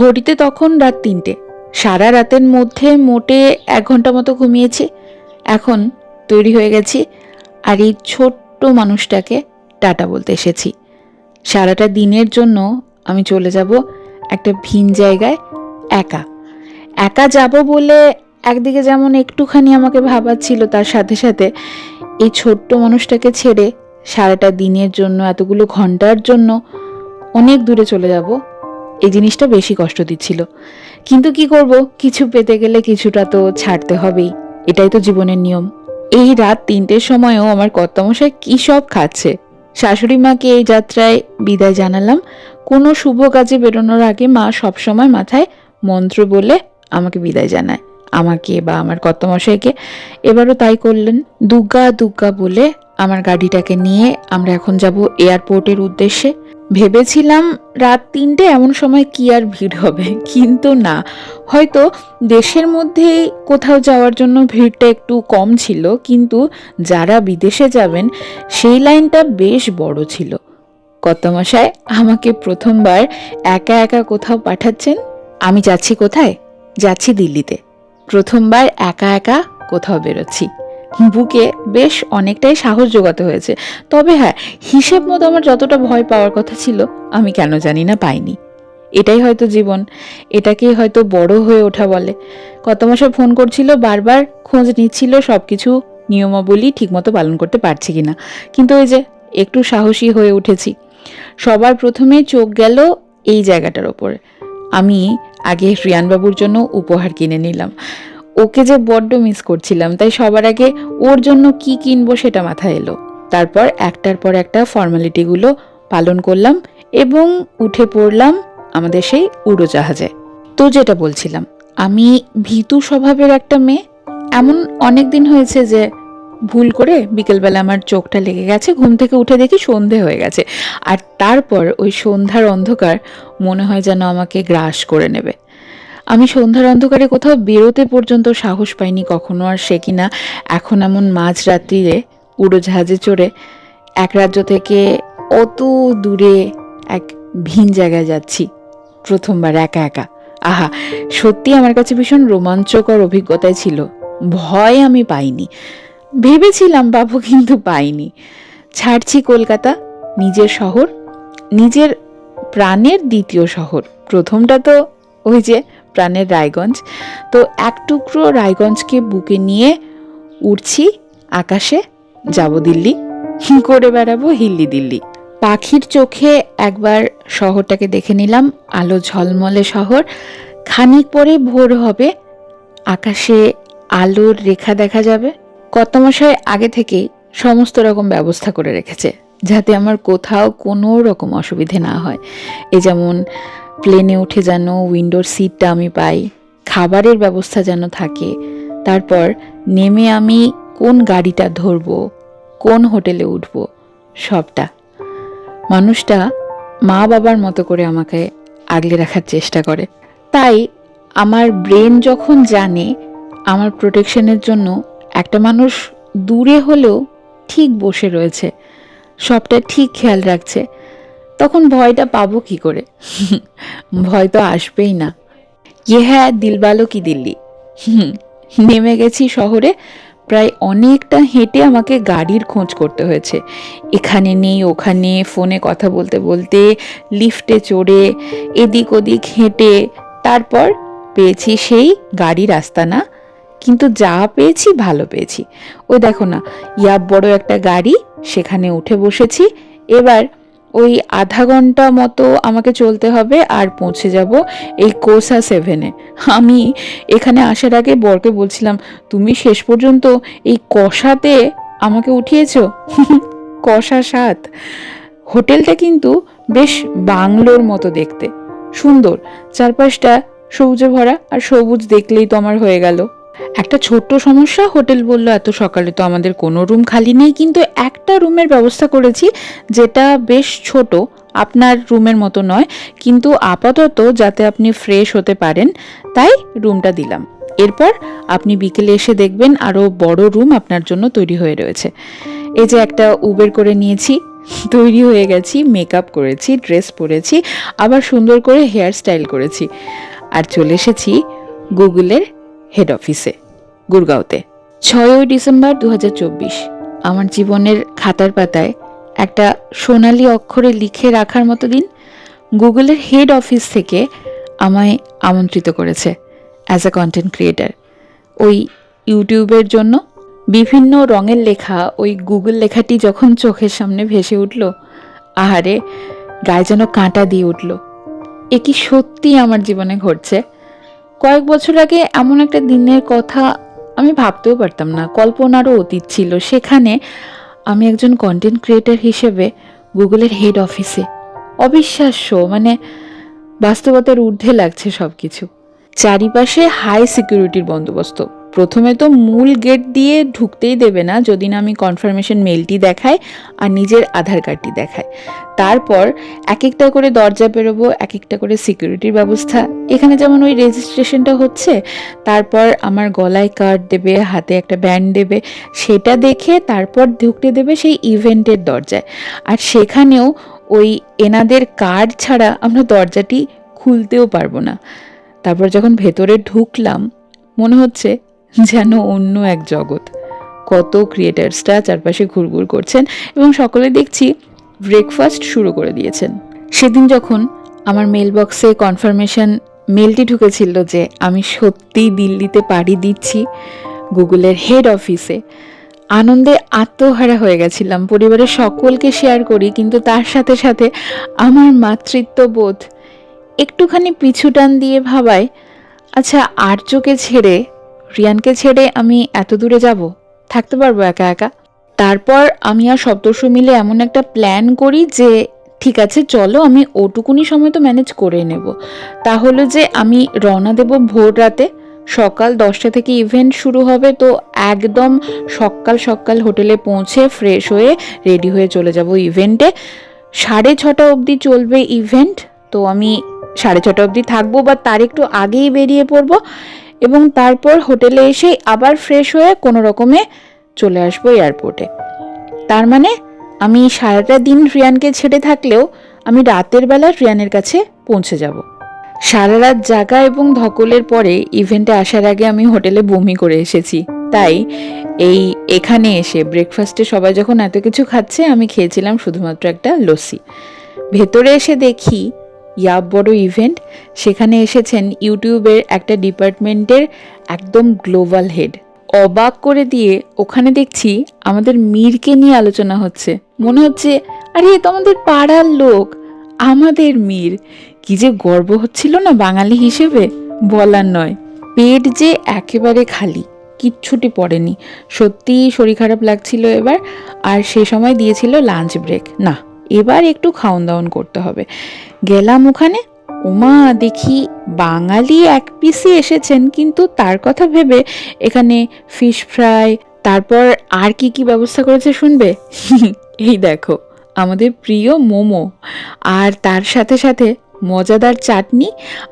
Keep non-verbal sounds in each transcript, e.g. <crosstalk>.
ঘড়িতে তখন রাত তিনটে। সারা রাতের মধ্যে মোটে এক ঘণ্টা মতো ঘুমিয়েছি। এখন তৈরি হয়ে গেছি আর এই ছোট্ট মানুষটাকে টাটা বলতে এসেছি। সারাটা দিনের জন্য আমি চলে যাব একটা ভিন জায়গায় একা। একা যাব বলে একদিকে যেমন একটুখানি আমাকে ভাবাচ্ছিল, তার সাথে সাথে এই ছোট্ট মানুষটাকে ছেড়ে সারাটা দিনের জন্য, এতগুলো ঘণ্টার জন্য অনেক দূরে চলে যাব। এই জিনিসটা বেশি কষ্ট দিচ্ছিল। কিন্তু কি করব? কিছু পেতে গেলে কিছুটা তো ছাড়তে হবেই। এটাই তো জীবনের নিয়ম। এই রাত তিনটের সময়ও আমার কর্তামশাই কী সব খাচ্ছে? শাশুড়ি মাকে এই যাত্রায় বিদায় জানালাম। কোনো শুভ কাজে বেরোনোর আগে মা সবসময় মাথায় মন্ত্র বলে আমাকে বিদায় জানায়। আমাকে বা আমার কর্তামশাইকে। এবারও তাই করলেন। দুগ্গা দুগ্গা বলে আমার গাড়িটাকে নিয়ে আমরা এখন যাব এয়ারপোর্টের উদ্দেশ্যে। ভেবেছিলাম রাত তিনটে এমন সময় কি আর ভিড় হবে, কিন্তু না। হয়তো দেশের মধ্যেই কোথাও যাওয়ার জন্য ভিড়টা একটু কম ছিল, কিন্তু যারা বিদেশে যাবেন, সেই লাইনটা বেশ বড় ছিল। কর্তামশাই, আমাকে প্রথমবার একা একা কোথাও পাঠাচ্ছেন? আমি যাচ্ছি কোথায়? যাচ্ছি দিল্লিতে। প্রথমবার একা একা কোথাও বেরোচ্ছি। বুকে বেশ অনেকটাই সাহস জোগাতে হয়েছে। তবে হ্যাঁ হিসেব মতো আমার যতটা ভয় পাওয়ার কথা ছিল, আমি কেন জানি না পাইনি। এটাই হয়তো জীবন। এটাকেই হয়তো বড় হয়ে ওঠা বলে। কত মাসে ফোন করছিল, বারবার খোঁজ নিচ্ছিল সব কিছু নিয়মাবলী ঠিকমতো পালন করতে পারছি কিনা। কিন্তু ওই যে, একটু সাহসী হয়ে উঠেছি। সবার প্রথমে চোখ গেল এই জায়গাটার ওপরে। আমি আগে রিয়ানবাবুর জন্য উপহার কিনে নিলাম। ওকে যে বড্ড মিস করছিলাম, তাই সবার আগে ওর জন্য কি কিনবো সেটা মাথায় এলো। তারপর একটার পর একটা ফর্মালিটিগুলো পালন করলাম এবং উঠে পড়লাম আমাদের সেই উড়োজাহাজে। তো যেটা বলছিলাম, আমি ভীতু স্বভাবের একটা মেয়ে, এমন অনেক দিন হয়েছে যে ভুল করে বিকেলবেলা আমার চোখটা লেগে গেছে, ঘুম থেকে উঠে দেখি সন্ধে হয়ে গেছে। আর তারপর ওই সন্ধ্যার অন্ধকার মনে হয় যেন আমাকে গ্রাস করে নেবে। আমি সন্ধ্যার অন্ধকারে কোথাও বেরোতে পর্যন্ত সাহস পাইনি কখনো, আর সে কিনা এখন এমন মাঝরাত্রিরে, উড়োজাহাজে চড়ে এক রাজ্য থেকে অত দূরে এক ভিন জায়গায় যাচ্ছি, প্রথমবার একা একা। আহা সত্যি আমার কাছে ভীষণ রোমাঞ্চকর অভিজ্ঞতাই ছিল। ভয় আমি পাইনি। ভেবেছিলাম পাবো কিন্তু পাইনি। ছাড়ছি কলকাতা, নিজের শহর, নিজের প্রাণের দ্বিতীয় শহর। প্রথমটা তো ওই যে প্রাণের রায়গঞ্জ। তো এক টুকরো রায়গঞ্জকে বুকে নিয়ে উড়ছি আকাশে, যাব দিল্লি, করে বেড়াবো হিল্লি দিল্লি। পাখির চোখে একবার শহরটাকে দেখে নিলাম, আলো ঝলমলে শহর। খানিক পরে ভোর হবে, আকাশে আলোর রেখা দেখা যাবে। কর্তামশাই আগে থেকেই সমস্ত রকম ব্যবস্থা করে রেখেছে, যাতে আমার কোথাও কোনো রকম অসুবিধে না হয়। এ যেমন প্লেনে উঠে যেন উইন্ডোর সিটটা আমি পাই, খাবারের ব্যবস্থা যেন থাকে। তারপর নেমে আমি কোন গাড়িটা ধরবো, কোন হোটেলে উঠব, সবটা। মানুষটা মা বাবার মতো করে আমাকে আগলে রাখার চেষ্টা করে। তাই আমার ব্রেন যখন জানে, আমার প্রোটেকশনের জন্য একটা মানুষ দূরে হলেও ঠিক বসে রয়েছে। সবটা ঠিক খেয়াল রাখছে। তখন ভয়টা পাবো কি করে? ভয় তো আসবেই না। ইয়ে হ্যাঁ দিলবালো কি দিল্লি? নেমে গেছি শহরে, প্রায় অনেকটা হেঁটে আমাকে গাড়ির খোঁজ করতে হয়েছে। এখানে নেই, ওখানে, ফোনে কথা বলতে বলতে, লিফটে চড়ে, এদিক ওদিক হেঁটে, তারপর পেয়েছি সেই গাড়ির আস্তানা কিন্তু যা পেয়েছি ভালো পেয়েছি। ওই দেখো না ইয়াব বড় একটা গাড়ি, সেখানে উঠে বসেছি, এবার ওই আধা ঘণ্টা মতো আমাকে চলতে হবে আর পৌঁছে যাব এই কোসা সেভেনে। আমি এখানে আসার আগে বরকে বলছিলাম, তুমি শেষ পর্যন্ত এই কষাতে আমাকে উঠিয়েছ? <laughs> কষা সাত। হোটেলটা কিন্তু বেশ বাংলোর মতো দেখতে। সুন্দর। চারপাশটা সবুজে ভরা আর সবুজ দেখলেই তো আমার হয়ে গেল। একটা ছোট্ট সমস্যা, হোটেল বলল, এত সকালে তো আমাদের কোনো রুম খালি নেই। কিন্তু একটা রুমের ব্যবস্থা করেছি যেটা বেশ ছোট, আপনার রুমের মতো নয়, কিন্তু আপাতত যাতে আপনি ফ্রেশ হতে পারেন, তাই রুমটা দিলাম। এরপর আপনি বিকেলে এসে দেখবেন আরও বড় রুম আপনার জন্য তৈরি হয়ে রয়েছে। এই যে একটা উবের করে নিয়েছি, তৈরি হয়ে গেছি মেকআপ করেছি ড্রেস পরেছি, আবার সুন্দর করে হেয়ার স্টাইল করেছি। আর চলে এসেছি গুগলের হেড অফিসে গুরগাঁওতে। ছয়ই ডিসেম্বর দু হাজার চব্বিশ, আমার জীবনের খাতার পাতায় একটা সোনালি অক্ষরে লিখে রাখার মতো দিন গুগলের হেড অফিস থেকে আমায় আমন্ত্রিত করেছে অ্যাজ আ কন্টেন্ট ক্রিয়েটার ওই ইউটিউবের জন্য বিভিন্ন রঙের লেখা, ওই গুগল লেখাটি যখন চোখের সামনে ভেসে উঠল, আহারে, গায়ে যেন কাঁটা দিয়ে উঠল। এ কি সত্যি আমার জীবনে ঘটছে? কয়েক বছর আগে এমন একটা দিনের কথা আমি ভাবতেও পারতাম না। কল্পনারও অতীত ছিল। সেখানে আমি একজন কন্টেন্ট ক্রিয়েটার হিসেবে গুগলের হেড অফিসে অবিশ্বাস্য মানে বাস্তবতার ঊর্ধ্বে লাগছে সব কিছু চারিপাশে হাই সিকিউরিটির বন্দোবস্ত। প্রথমে তো মূল গেট দিয়ে ঢুকতেই দেবে না, যদি না আমি কনফার্মেশন মেলটি দেখাই আর নিজের আধার কার্ডটি দেখাই। তারপর এক একটা করে দরজা পেরোবো এক একটা করে সিকিউরিটির ব্যবস্থা। এখানে যেমন ওই রেজিস্ট্রেশনটা হচ্ছে, তারপর আমার গলায় কার্ড দেবে, হাতে একটা ব্যান্ড দেবে, সেটা দেখে তারপর ঢুকতে দেবে সেই ইভেন্টের দরজায়। আর সেখানেও ওই এনাদের কার্ড ছাড়া আমরা দরজাটি খুলতেও পারব না। তারপর যখন ভেতরে ঢুকলাম, মনে হচ্ছে যেন অন্য এক জগৎ। কত ক্রিয়েটার্সরা চারপাশে ঘুরঘুর করছেন এবং সকলে দেখছি ব্রেকফাস্ট শুরু করে দিয়েছেন। সেদিন যখন আমার মেল বক্সে কনফার্মেশন মেলটি ঢুকেছিল যে আমি সত্যিই দিল্লিতে পাড়ি দিচ্ছি, গুগলের হেড অফিসে আনন্দে আত্মহারা হয়ে গেছিলাম। পরিবারের সকলকে শেয়ার করি, কিন্তু তার সাথে সাথে আমার মাতৃত্ববোধ একটুখানি পিছু টান দিয়ে ভাবায় আচ্ছা আর্যকে ছেড়ে রিয়ানকে ছেড়ে আমি এত দূরে যাব? থাকতে পারব একা একা? তারপর আমি আর সপ্তর্ষ মিলে এমন একটা প্ল্যান করি যে, ঠিক আছে, চলো, আমি ওটুকুনি সময় তো ম্যানেজ করে নেব। তাহলে যে আমি রওনা দেব ভোর রাতে। সকাল দশটা থেকে ইভেন্ট শুরু হবে, তো একদম সকাল সকাল হোটেলে পৌঁছে ফ্রেশ হয়ে রেডি হয়ে চলে যাব ইভেন্টে সাড়ে ছটা অবধি চলবে ইভেন্ট তো আমি সাড়ে ছটা অবধি থাকব বা তার একটু আগেই বেরিয়ে পড়ব। এবং তারপর হোটেলে এসে আবার ফ্রেশ হয়ে কোনো রকমে চলে আসব এয়ারপোর্টে তার মানে আমি সারাটা দিন রিয়ানকে ছেড়ে থাকলেও আমি রাতের বেলা রিয়ানের কাছে পৌঁছে যাব। সারা রাত জাগা এবং ধকলের পরে ইভেন্টে আসার আগে আমি হোটেলে বমি করে এসেছি। তাই এই এখানে এসে ব্রেকফাস্টে সবাই যখন এত কিছু খাচ্ছে, আমি খেয়েছিলাম শুধুমাত্র একটা লস্যি। ভেতরে এসে দেখি ইয়াব বড় ইভেন্ট সেখানে এসেছেন ইউটিউবের একটা ডিপার্টমেন্টের একদম গ্লোবাল হেড অবাক করে দিয়ে ওখানে দেখছি আমাদের মীরকে নিয়ে আলোচনা হচ্ছে। মনে হচ্ছে, আরে এ তো আমাদের পাড়ার লোক। আমাদের মীর। কি যে গর্ব হচ্ছিল না বাঙালি হিসেবে? বলার নয়। পেট যে একেবারে খালি, কিচ্ছুটি পড়েনি। সত্যিই শরীর খারাপ লাগছিল এবার, আর সে সময় দিয়েছিল লাঞ্চ ব্রেক না এবার একটু খাওন দাওন করতে হবে। গেলাম ওখানে। ওমা দেখি বাঙালি এক পিসি এসেছেন, কিন্তু তার কথা ভেবে এখানে ফিশ ফ্রাই তারপর আর কি কি ব্যবস্থা করেছে শুনবে? <laughs> এই দেখো, আমাদের প্রিয় মোমো, আর তার সাথে সাথে মজাদার চাটনি,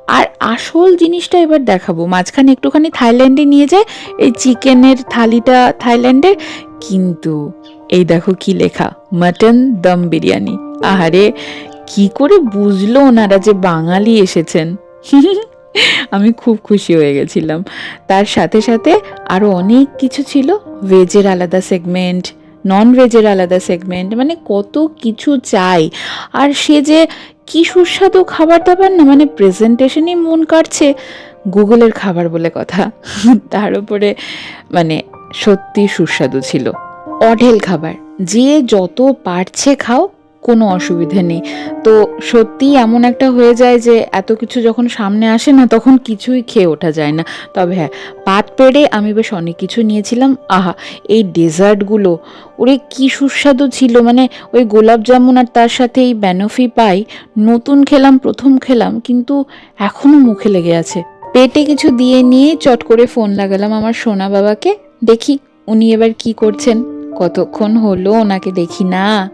আর আসল জিনিসটা এবার দেখাবো। মাঝখানে একটুখানি থাইল্যান্ডে নিয়ে যায়, এই চিকেনের থালিটা থাইল্যান্ডের, কিন্তু এই দেখো কি লেখা, মাটন দম বিরিয়ানি। আহারে, কি করে বুঝলো ওনারা যে বাঙালি এসেছেন? <laughs> আমি খুব খুশি হয়ে গেছিলাম। তার সাথে সাথে আরও অনেক কিছু ছিল, ভেজের আলাদা সেগমেন্ট নন ভেজের আলাদা সেগমেন্ট মানে কত কিছু চাই। আর সে যে কি সুস্বাদু খাবার দাবার না মানে প্রেজেন্টেশনই মন কাটছে গুগলের খাবার বলে কথা। <laughs> তার উপরে মানে সত্যি সুস্বাদু ছিল। অঢেল খাবার। যে যত পারছে খাও, কোনো অসুবিধে নেই। তো সত্যিই এমন একটা হয়ে যায় যে, এত কিছু যখন সামনে আসে না, তখন কিছুই খেয়ে ওঠা যায় না। তবে হ্যাঁ পাত পেড়ে আমি বেশ অনেক কিছু নিয়েছিলাম। আহা, এই ডেজার্টগুলো ওরে কি সুস্বাদু ছিল। মানে ওই গোলাপ জামুন আর তার সাথে এই ব্যানফি পাই, নতুন খেলাম, প্রথম খেলাম, কিন্তু এখনও মুখে লেগে আছে। পেটে কিছু দিয়ে নিয়ে চট করে ফোন লাগালাম আমার সোনা বাবাকে, দেখি উনি এবার কি করছেন। কতক্ষণ হলো ওনাকে দেখি না।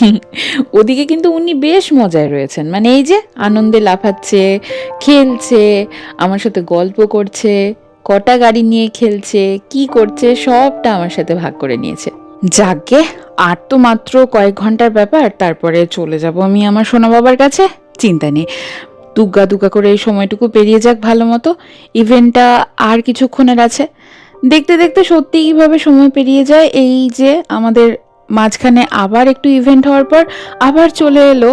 <laughs> ওদিকে কিন্তু উনি বেশ মজায় রয়েছেন। মানে এই যে আনন্দে লাফাচ্ছে, খেলছে, আমার সাথে গল্প করছে, কটা গাড়ি নিয়ে খেলছে, কি করছে, সবটা আমার সাথে ভাগ করে নিয়েছে। যাকে, আর তো মাত্র কয়েক ঘণ্টার ব্যাপার, তারপরে চলে যাব আমি আমার সোনা বাবার কাছে? চিন্তা নেই। দুগ্গা দুগ্গা করে এই সময়টুকু পেরিয়ে যাক ভালো মতো। ইভেন্টটা আর কিছুক্ষণের আছে। দেখতে দেখতে সত্যি কীভাবে সময় পেরিয়ে যায়, এই যে আমাদের মাঝখানে আবার একটু ইভেন্ট হওয়ার পর আবার চলে এলো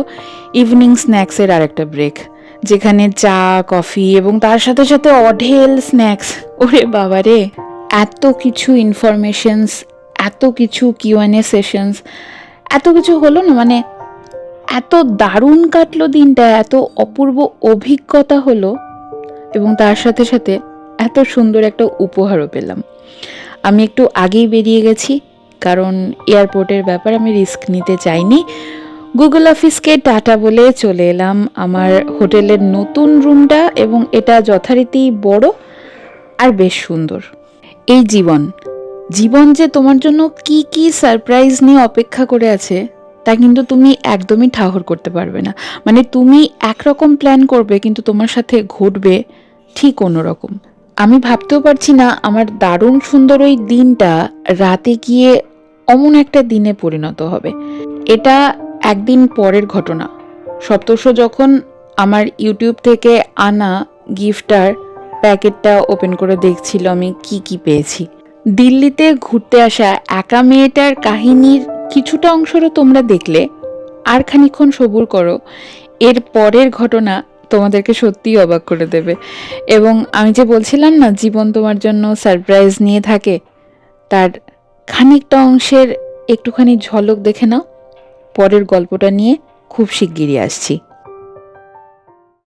ইভিনিং স্ন্যাক্সের আর একটা ব্রেক যেখানে চা কফি এবং তার সাথে সাথে অঢেল স্ন্যাক্স ওরে বাবা রে, এত কিছু ইনফরমেশনস এত কিছু কিউএনএ সেশনস এত কিছু হলো না মানে এত দারুণ কাটলো দিনটা, এত অপূর্ব অভিজ্ঞতা হলো এবং তার সাথে সাথে এত সুন্দর একটা উপহারও পেলাম। আমি একটু আগেই বেরিয়ে গেছি, কারণ এয়ারপোর্টের ব্যাপার আমি রিস্ক নিতে চাইনি। গুগল অফিসকে টাটা বলে চলে এলাম আমার হোটেলের নতুন রুমটা এবং এটা যথারীতি বড় আর বেশ সুন্দর। এই জীবন জীবন যে তোমার জন্য কি কি সারপ্রাইজ নিয়ে অপেক্ষা করে আছে, তা কিন্তু তুমি একদমই ঠাহর করতে পারবে না। মানে তুমি একরকম প্ল্যান করবে, কিন্তু তোমার সাথে ঘটবে ঠিক অন্যরকম। আমি ভাবতেও পারছি না আমার দারুণ সুন্দর ওই দিনটা রাতে গিয়ে অমন একটা দিনে পরিণত হবে। এটা একদিন পরের ঘটনা। সপ্তর্ষ যখন আমার ইউটিউব থেকে আনা গিফটার প্যাকেটটা ওপেন করে দেখছিল আমি কি কি পেয়েছি। দিল্লিতে ঘুরতে আসা একা মেয়েটার কাহিনীর কিছুটা অংশরও তোমরা দেখলে। আর খানিক্ষণ সবুর করো। এর পরের ঘটনা তোমাদেরকে সত্যিই অবাক করে দেবে। এবং আমি যে বলছিলাম না, জীবন তোমার জন্য সারপ্রাইজ নিয়ে থাকে, তার খানিকটা অংশের একটুখানি ঝলক দেখে নাও। পরের গল্পটা নিয়ে খুব শিগগিরই আসছি।